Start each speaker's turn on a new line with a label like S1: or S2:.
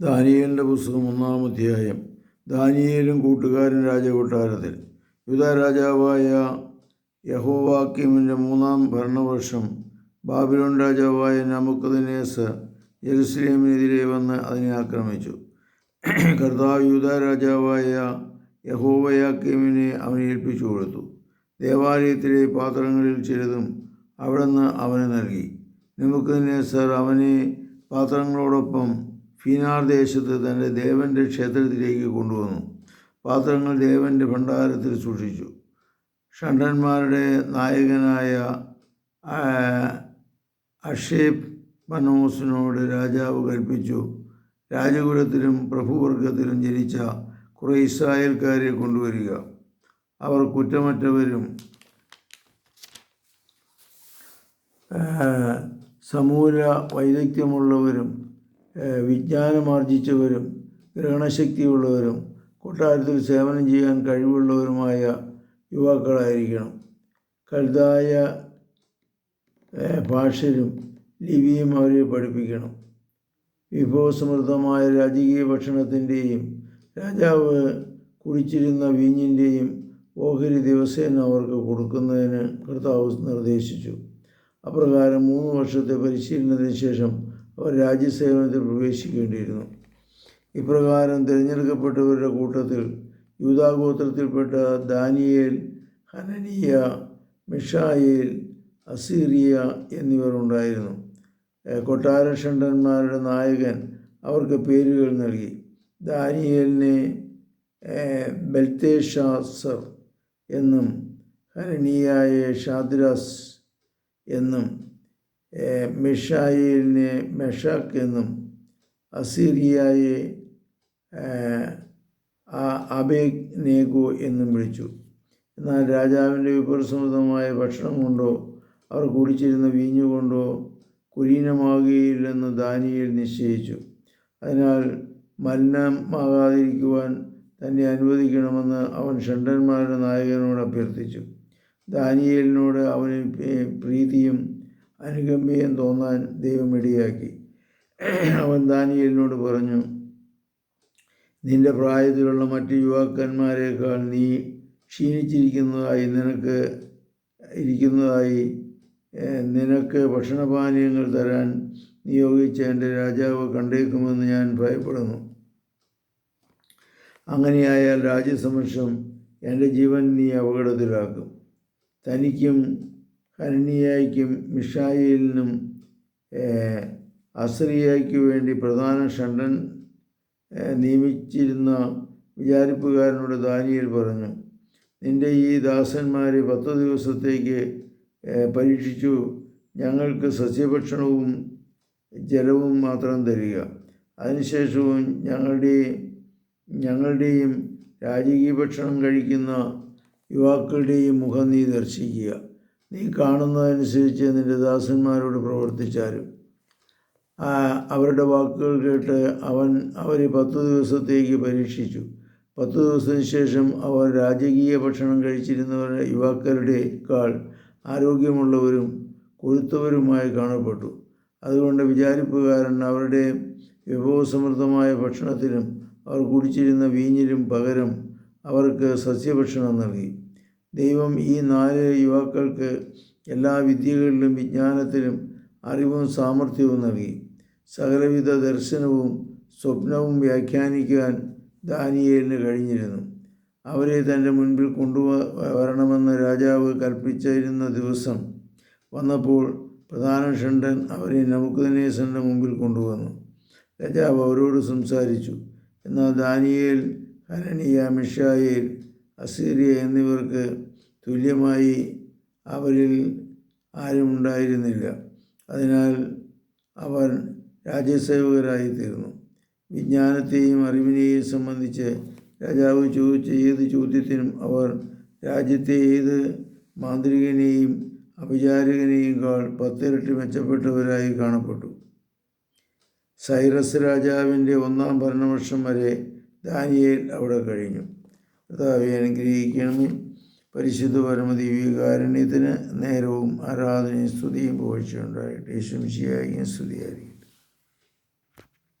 S1: ദാനിയേലിന്റെ പുസ്തകം ഒന്നാം അധ്യായം. ദാനിയേലും കൂട്ടുകാരൻ രാജകൊട്ടാരത്തിൽ. യുദ്ധ രാജാവായ യഹോവാക്കിമിന്റെ മൂന്നാം ഭരണവർഷം. ബാബിലോൺ രാജാവായ നമുക്കതിനേസ് ജെറുസലേമിനെതിരെ വന്ന് അതിനെ ആക്രമിച്ചു. കർത്താവ് യൂത രാജാവായ യഹോവയാക്കിമിനെ അവനെ ഏൽപ്പിച്ചു കൊടുത്തു. ദേവാലയത്തിലെ പാത്രങ്ങളിൽ ചിലതും അവിടുന്ന് അവന് നൽകി. നമുക്കതിനേസർ അവനെ പാത്രങ്ങളോടൊപ്പം ഫിനാർ ദേശത്ത് തന്റെ ദേവന്റെ ക്ഷേത്രത്തിലേക്ക് കൊണ്ടുവന്നു. പാത്രങ്ങൾ ദേവന്റെ ഭണ്ഡാരത്തിൽ സൂക്ഷിച്ചു. ഷണ്ടന്മാരുടെ നായകനായ അഷേബ് മനോസിനോട് രാജാവ് കൽപ്പിച്ചു. രാജകുലത്തിലും പ്രഭുവർഗത്തിലും ജനിച്ച കുറേ ഇസ്രായേൽക്കാരെ കൊണ്ടുവരിക. അവർ കുറ്റമറ്റവരും സമൂല വൈദഗ്ധ്യമുള്ളവരും വിജ്ഞാനമാർജിച്ചവരും ഗ്രഹണശക്തിയുള്ളവരും കൊട്ടാരത്തിൽ സേവനം ചെയ്യാൻ കഴിവുള്ളവരുമായ യുവാക്കളായിരിക്കണം. കഴുതായ ഭാഷരും ലിപിയും അവരെ പഠിപ്പിക്കണം. വിഭവസമൃദ്ധമായ രാജകീയ ഭക്ഷണത്തിന്റെയും രാജാവ് കുടിച്ചിരുന്ന വീഞ്ഞിന്റെയും ഓഹരി ദിവസേന അവർക്ക് കൊടുക്കുന്നതിന് കർത്താവ് നിർദ്ദേശിച്ചു. അപ്രകാരം മൂന്ന് വർഷത്തെ പരിശീലനത്തിന് ശേഷം അവർ രാജ്യസേവനത്തിൽ പ്രവേശിക്കേണ്ടിയിരുന്നു. ഇപ്രകാരം തിരഞ്ഞെടുക്കപ്പെട്ടവരുടെ കൂട്ടത്തിൽ യൂതാഗോത്രത്തിൽപ്പെട്ട ദാനിയേൽ ഹനനിയ മിഷായേൽ അസീറിയ എന്നിവർ ഉണ്ടായിരുന്നു. കൊട്ടാരഷണ്ടന്മാരുടെ കൊട്ടാര ഷണ്ടന്മാരുടെ നായകൻ അവർക്ക് പേരുകൾ നൽകി. ദാനിയേലിനെ ബൽത്തേഷാസർ എന്നും ഹനനിയായ ഷാദ്രാസ് എന്നും മിഷായേലിനെ മെഷാക്ക് എന്നും അസീറിയായെ അബേനേഗോ എന്നും വിളിച്ചു. എന്നാൽ രാജാവിന്റെ വിഭവസമൃദ്ധമായ ഭക്ഷണം കൊണ്ടോ അവർ കുടിച്ചിരുന്ന വീഞ്ഞുകൊണ്ടോ കുലീനമാകുകയില്ലെന്ന് ദാനിയേൽ നിശ്ചയിച്ചു. അതിനാൽ മലിനമാകാതിരിക്കുവാൻ തന്നെ അനുവദിക്കണമെന്ന് അവൻ ഷണ്ടന്മാരുടെ നായകനോട് അഭ്യർത്ഥിച്ചു. ദാനിയേലിനോട് അവന് പ്രീതിയും അനുകമ്പയും തോന്നാൻ ദൈവം ഇടയാക്കി. അവൻ ദാനിയലിനോട് പറഞ്ഞു നിന്റെ പ്രായത്തിലുള്ള മറ്റ് യുവാക്കന്മാരെക്കാൾ നീ ക്ഷീണിച്ചിരിക്കുന്നതായി നിനക്ക് ഇരിക്കുന്നതായി നിനക്ക് ഭക്ഷണപാനീയങ്ങൾ തരാൻ നിയോഗിച്ച എന്റെ രാജാവ് കണ്ടേക്കുമെന്ന് ഞാൻ ഭയപ്പെടുന്നു. അങ്ങനെയായാൽ രാജ്യസമക്ഷം എന്റെ ജീവൻ നീ അപകടത്തിലാക്കും. തനിക്കും ഹനനിയായ്ക്കും മിഷായേലിനും ഏഹ്, അസറിയായ്ക്ക് വേണ്ടി പ്രധാന ഷണ്ടൻ നിയമിച്ചിരുന്ന വിചാരിപ്പുകാരനോട് ദാനിയൽ പറഞ്ഞു നിന്റെ ഈ ദാസന്മാരെ പത്ത് ദിവസത്തേക്ക് പരീക്ഷിച്ചു. ഞങ്ങൾക്ക് സസ്യഭക്ഷണവും ജലവും മാത്രം തരിക. അതിനുശേഷവും ഞങ്ങളുടെ ഞങ്ങളുടെയും രാജകീയ ഭക്ഷണം കഴിക്കുന്ന യുവാക്കളുടെയും മുഖം നീ ദർശിക്കുക. നീ കാണുന്നതനുസരിച്ച് നിന്റെ ദാസന്മാരോട് പ്രവർത്തിച്ചാലും. അവരുടെ വാക്കുകൾ കേട്ട് അവൻ അവരെ പത്ത് ദിവസത്തേക്ക് പരീക്ഷിച്ചു. പത്ത് ദിവസത്തിന് ശേഷം അവർ രാജകീയ ഭക്ഷണം കഴിച്ചിരുന്നവരുടെ യുവാക്കളുടെക്കാൾ ആരോഗ്യമുള്ളവരും കൊഴുത്തവരുമായി കാണപ്പെട്ടു. അതുകൊണ്ട് വിചാരിപ്പുകാരൻ അവരുടെ വിഭവസമൃദ്ധമായ ഭക്ഷണത്തിലും അവർ കുടിച്ചിരുന്ന വീഞ്ഞിലും പകരം അവർക്ക് സസ്യഭക്ഷണം നൽകി. ദൈവം ഈ നാല് യുവാക്കൾക്ക് എല്ലാ വിദ്യകളിലും വിജ്ഞാനത്തിലും അറിവും സാമർഥ്യവും നൽകി. സകലവിധ ദർശനവും സ്വപ്നവും വ്യാഖ്യാനിക്കാൻ ദാനിയേലിന് കഴിഞ്ഞിരുന്നു. അവരെ തന്റെ മുൻപിൽ കൊണ്ടുവരണമെന്ന് രാജാവ് കൽപ്പിച്ചിരുന്ന ദിവസം വന്നപ്പോൾ പ്രധാന ഷണ്ടൻ അവരെ നമുക്കുനേസന്റെ മുമ്പിൽ കൊണ്ടുവന്നു. രാജാവ് അവരോട് സംസാരിച്ചു. എന്നാൽ ദാനിയേൽ ഹനനിയ മിഷായേൽ അസീറിയ എന്നിവർക്ക് തുല്യമായി അവരിൽ ആരും ഉണ്ടായിരുന്നില്ല. അതിനാൽ അവർ രാജ്യസേവകരായി തീർന്നു വിജ്ഞാനത്തെയും അറിവിനെയും സംബന്ധിച്ച് രാജാവ് ചോദിച്ച ഏത് ചോദ്യത്തിനും അവർ രാജ്യത്തെ ഏത് മാന്ത്രികനെയും അഭിചാരകനെയും കാൾ പത്തിരട്ടി മെച്ചപ്പെട്ടവരായി കാണപ്പെട്ടു. സൈറസ് രാജാവിന്റെ ഒന്നാം ഭരണവർഷം വരെ ദാനിയേൽ അവിടെ കഴിഞ്ഞു. കർത്താവെ അനുഗ്രഹിക്കണമേ. പരിശുദ്ധ പരമദിവ്യകാരുണ്യത്തിന് നേരവും ആരാധനയും സ്തുതിയും പോഴ്ചയുണ്ടായിട്ട് യേശുമിശിയായിരിക്കും സ്തുതിയായിരിക്കും